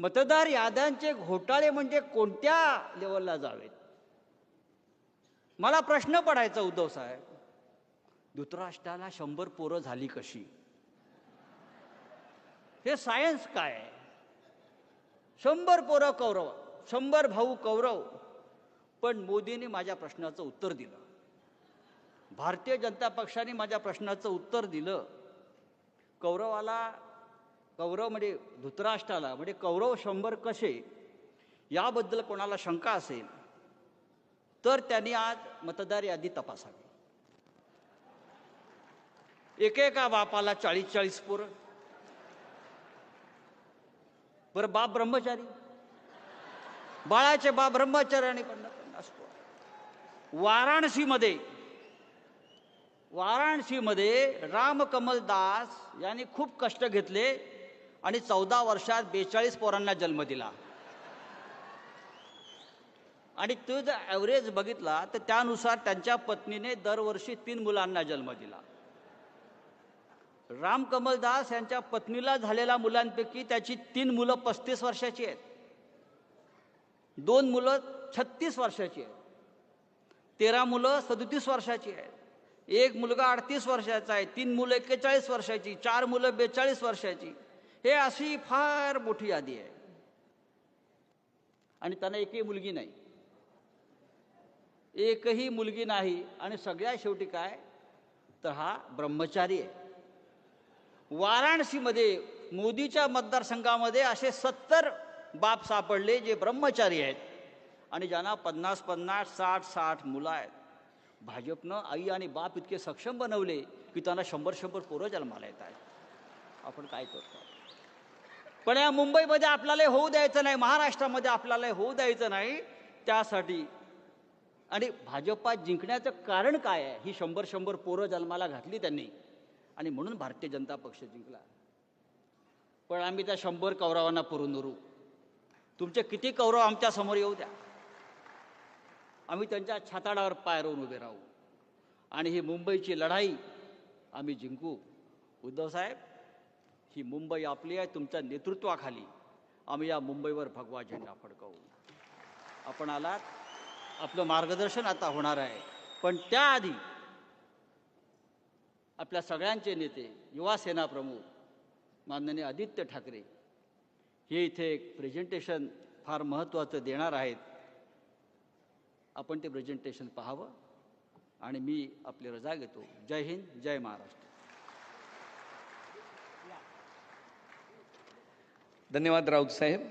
मतदार याद्यांचे घोटाळे म्हणजे कोणत्या लेवलला जावेत? मला प्रश्न पडायचा उद्धव साहेब. धृतराष्ट्राला शंभर पोरं झाली कशी? हे सायन्स काय शंभर पोरं कौरव शंभर भाऊ कौरव. पण मोदींनी माझ्या प्रश्नाचं उत्तर दिलं. भारतीय जनता पक्षाने माझ्या प्रश्नाचं उत्तर दिलं. कौरवाला कौरव म्हणजे धृतराष्ट्राला म्हणजे कौरव शंभर कसे याबद्दल कोणाला शंका असेल तर त्यांनी आज मतदार यादी तपासावी. एकेका बापाला चाळीस चाळीस पोरं. बरं बाप ब्रह्मचारी. बाळाचे बाप ब्रह्मचारी आणि पन्नास पन्नास पोर. वाराणसीमध्ये वाराणसीमध्ये रामकमल दास यांनी खूप कष्ट घेतले. आणि चौदा वर्षात बेचाळीस पोरांना जन्म दिला. आणि तो जर ॲव्हरेज बघितला तर त्यानुसार त्यांच्या पत्नीने दरवर्षी तीन मुलांना जन्म दिला. राम कमलदास यांच्या पत्नीला झालेल्या मुलांपैकी त्याची तीन मुलं पस्तीस वर्षाची आहेत. दोन मुलं छत्तीस वर्षाची आहेत. तेरा मुलं सदतीस वर्षाची आहेत. एक मुलगा अडतीस वर्षाचा आहे तीन मुलं एक्केचाळीस वर्षाची चार मुलं बेचाळीस वर्षाची. हे अशी फार मोठी यादी आहे. आणि त्यांना एकही मुलगी नाही. एकही मुलगी नाही आणि सगळ्या शेवटी काय? तर हा ब्रह्मचारी आहे. वाराणसीमध्ये मोदीच्या मतदारसंघामध्ये असे सत्तर बाप सापडले जे ब्रह्मचारी आहेत. आणि ज्यांना पन्नास पन्नास साठ साठ मुलं आहेत. भाजपनं आई आणि बाप इतके सक्षम बनवले की त्यांना शंभर शंभर पोरं जन्माला येत आहेत. आपण काय करतो? पण या मुंबईमध्ये आपल्याला होऊ द्यायचं नाही महाराष्ट्रामध्ये आपल्याला होऊ द्यायचं नाही त्यासाठी. आणि भाजपात जिंकण्याचं कारण काय आहे? ही शंभर शंभर पोरं जन्माला घातली त्यांनी. आणि म्हणून भारतीय जनता पक्ष जिंकला. पण आम्ही त्या शंभर कौरवांना पुरून उरू तुमचे किती कौरव आमच्यासमोर येऊ द्या. आम्ही त्यांच्या छाताडावर पाय रोवून उभे राहू. आणि ही मुंबईची लढाई आम्ही जिंकू. उद्धव साहेब ही मुंबई आपली आहे तुमच्या नेतृत्वाखाली. आम्ही या मुंबईवर भगवा झेंडा फडकवू. आपण आलात आपलं मार्गदर्शन आता होणार आहे. पण त्याआधी आपल्या सगळ्यांचे नेते युवा सेना प्रमुख माननीय आदित्य ठाकरे हे इथे एक प्रेझेंटेशन फार महत्त्वाचं देणार आहेत. आपण ते प्रेझेंटेशन पाहावं आणि मी आपली रजा घेतो. जय हिंद जय महाराष्ट्र. धन्यवाद राऊत साहेब.